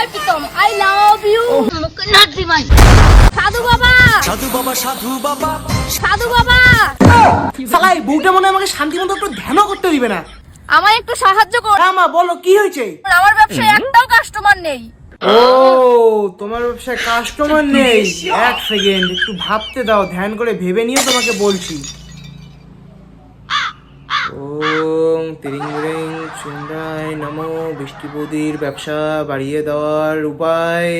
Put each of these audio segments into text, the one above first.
ওই Pritam I love you নাচি মাই। সাধু বাবা। সাধু বাবা সাধু বাবা। সাধু বাবা। শালা এই বউটা মনে আমাকে শান্তি মতো একটু ধ্যানও করতে দিবে না। আমায় একটু সাহায্য কর। হ্যাঁ মা বলো কি হয়েছে? আমার ব্যবসায় একটাও কাস্টমার নেই। ও তোমার ব্যবসায় কাস্টমার নেই। এক সেকেন্ড একটু ভাবতে দাও ধ্যান করে ভেবে নিয়ে তোমাকে বলছি। ওম তিরিং বিরিং চুন্ডায় নমো বৃষ্টিপদির ব্যবসা বাড়িয়ে দেওয়ার উপায়।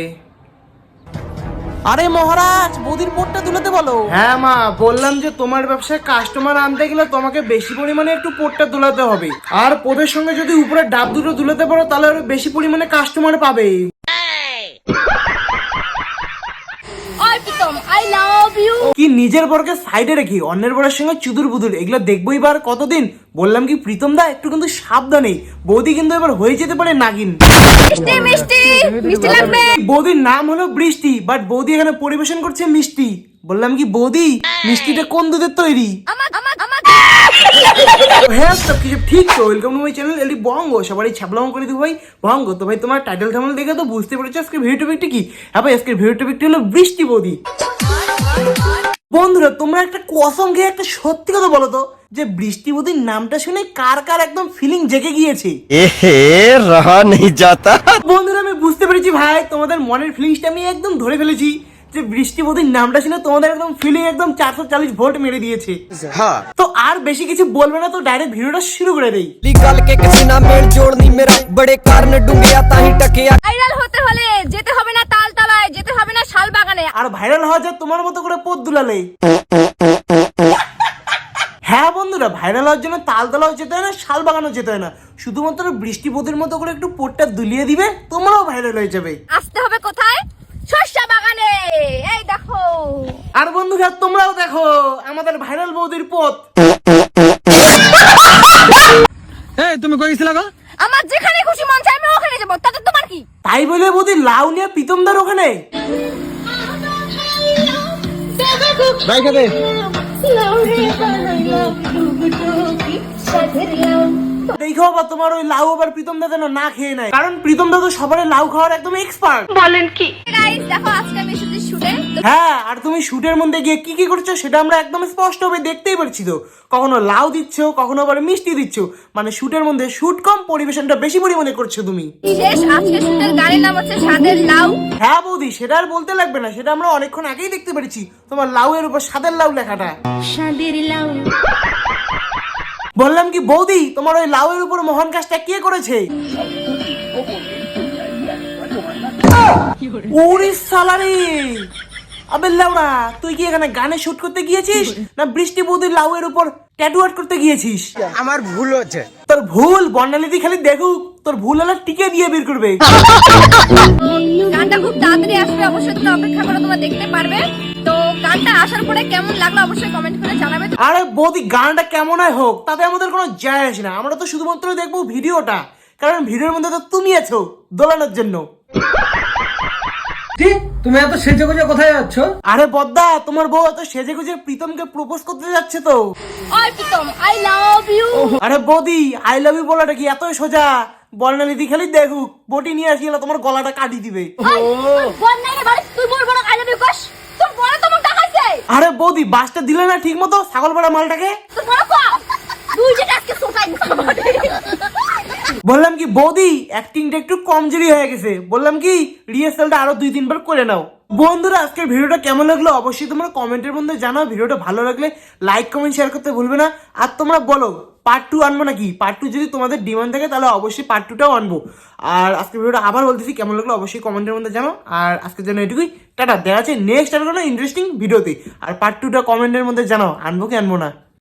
আরে মহারাজ বৌদির পোটটা তুলেতে বলো। হ্যাঁ মা বললাম যে তোমার ব্যবসায় কাস্টমার আনতে গেলে তোমাকে বেশি পরিমাণে একটু পোটটা তুলাতে হবে। আর পোটের সঙ্গে যদি উপরে ডাব দুটো তুলাতে পারো তাহলে আরও বেশি পরিমাণে কাস্টমার পাবে। ওই প্রীতম আই লাভ ইউ কি নিজের বরকে সাইডে রেখি অন্যের বরের সঙ্গে চুদুর বুদুর এগুলো দেখবোই বার কতদিন? বললাম কি প্রীতম দা একটু কিন্তু সাবধানে বৌদি কিন্তু এবার হয়ে যেতে পারে নাগিন। মিষ্টি মিষ্টি মিষ্টি লাগবে। বৌদির নাম হলো বৃষ্টি বাট বৌদি এখানে পরিবেশন করছে মিষ্টি। বললাম কি বৌদি মিষ্টিটা কোন দুধের তৈরি? হ্যাঁ সব কিছু ঠিক তো। ওয়েলকাম টু মাই চ্যানেল এলি বঙ্গ সবারই করে দিবো ভাই। বঙ্গ তো ভাই তোমার টাইটেল থামল দেখে তো বুঝতে পেরেছ আজকে ভিডিও টপিকটা কি? হ্যাঁ ভাই আজকের ভিডিও টপিকটা হলো বৃষ্টি বৌদি। বন্ধুরা তোমরা একটা কসম খেয়ে একটা সত্যি কথা বলো তো যে বৃষ্টিপতির নামটা শুনে কার কার একদম ফিলিং জেগে গিয়েছে? এহে রহা নেই যাতা। বন্ধুরা আমি বুঝতে পেরেছি ভাই তোমাদের মনের ফিলিংসটা আমি একদম ধরে ফেলেছি যে বৃষ্টিপতির নামটা শুনে তোমাদের একদম ফিলিং একদম চারশো চল্লিশ ভোল্ট মেরে দিয়েছে। হ্যাঁ। তো আর বেশি কিছু বলবে না তো ডাইরেক্ট ভিডিওটা শুরু করে দেই। লিগাল কে কিসনা মেল জোড়নি মেরা বড়ে কারণে ডুঙ্গিয়া তাহি টকিয়া ভাইরাল হতে হলে যেতে হবে না তাল না আর ভাইরাল হওয়া যায় তোমার মতো করে পথ দুলালে। হ্যাঁ বন্ধুরা ভাইরাল হওয়ার জন্য তালতলাও যেতে হয় না শাল বাগানও যেতে হয় না। শুধুমাত্র বৃষ্টি বোধের মতো করে একটু পোটটা দুলিয়ে দিবে তোমরাও ভাইরাল হয়ে যাবে। আসতে হবে কোথায়? শস্যা বাগানে। এই দেখো। আর বন্ধুরা তোমরাও দেখো আমাদের ভাইরাল বৌদির পথ এই তুমি কই গেছিলা গো? আমার যেখানে খুশি মন চাই আমি ওখানে যাব। তাতে তোমার কি? তাই বলে বৌদি লাউ নিয়ে পিতমদার ওখানে? ভাই খাবে দেখো বা তোমার ওই লাউ আবার প্রীতম দা যেন না খেয়ে নেয়। কারণ প্রীতম দা তো লাউ খাওয়ার একদম এক্সপার্ট গাইস দেখো আজকে আমি শুটে হ্যাঁ আর তুমি শুটের মধ্যে গিয়ে কি কি করছ সেটা আমরা একদম স্পষ্ট ভাবে দেখতেই পারছি তো। কখনো লাউ দিচ্ছ কখনো আবার মিষ্টি দিচ্ছ। মানে শুটের মধ্যে শুট কম পরিবেশনটা বেশি পরিমাণে করছ তুমি। আজকে শুটের গানের নাম হচ্ছে স্বাদের লাউ। হ্যাঁ বৌদি সেটা আর বলতে লাগবে না সেটা আমরা অনেকক্ষণ আগেই দেখতে পেরেছি। তোমার লাউ এর উপর সাদের লাউ লেখাটা। স্বাদের লাউ। বললাম কি বৌদি তোমার ওই লাউ এর উপর মহান কাজটা কে করেছে? ওরে সালারে! আবে লাউড়া তুই কি এখানে গানে শুট করতে গিয়েছিস? না বৃষ্টি বৌদির লাউ এর উপর ট্যাটু আর্ট করতে গিয়েছিস? আমার ভুল হচ্ছে। তোর ভুল বর্ণালিদি খালি দেখুক তোর ভুল হলে টিকে দিয়ে বের করবে। গানটা খুব তাড়াতাড়ি আসবে অবশ্যই তোমরা অপেক্ষা করো তোমরা দেখতে পারবে। তো গানটা আসার পরে কেমন লাগল অবশ্যই কমেন্ট করে জানাবে আরে বৌদি গানটা কেমন হয় হোক তাতে আমাদের কোনো যায় আসে না। আমরা তো শুধুমাত্র দেখব ভিডিওটা কারণ ভিডিওর মধ্যে তো তুমি আছো দোলানোর জন্য। তুমি এত সেজে গুজে কোথায় যাচ্ছ? আরে বদ্দা তোমার বউ এত সেজে গুজে প্রীতমকে প্রপোজ করতে যাচ্ছে তো। প্রীতম আই লাভ ইউ আরে বৌদি আই লাভ ইউ বলাটা কি এতই সোজা? বর্ণালিদি খালি দেখুক বটি নিয়ে আসি তোমার গলাটা কাটি দিবে। বাড়ি তুই মোর বড় আই লাভ ইউ কস তোর বড় তোমাকে দেখাইছে আরে বৌদি বাসটা দিলে না ঠিক মতো ছাগল পাড়া মালটাকে? বললাম কি, বৌদি অ্যাক্টিংটা একটু কমজোরি হয়ে গেছে। বললাম কি রিহার্সালটা আরও দুই তিনবার করে নাও। বন্ধুরা, আজকের ভিডিওটা কেমন লাগল অবশ্যই তোমরা কমেন্টের মধ্যে জানাও। ভিডিওটা ভালো লাগলে লাইক কমেন্ট শেয়ার করতে ভুলবে না। আর তোমরা বলো পার্ট টু আনব নাকি? পার্ট টু যদি তোমাদের ডিমান্ড থাকে, তাহলে অবশ্যই পার্ট টুটাও আনব। আর আজকের ভিডিওটা আবার বলতেছি, কেমন লাগল অবশ্যই কমেন্টের মধ্যে জানাও। আর আজকের জন্য এটুকুই। টাটা, দেখা আছে নেক্সট আর কোনো ইন্টারেস্টিং ভিডিওতে আর পার্ট টুটা কমেন্টের মধ্যে জানাও। আনব কি আনব না?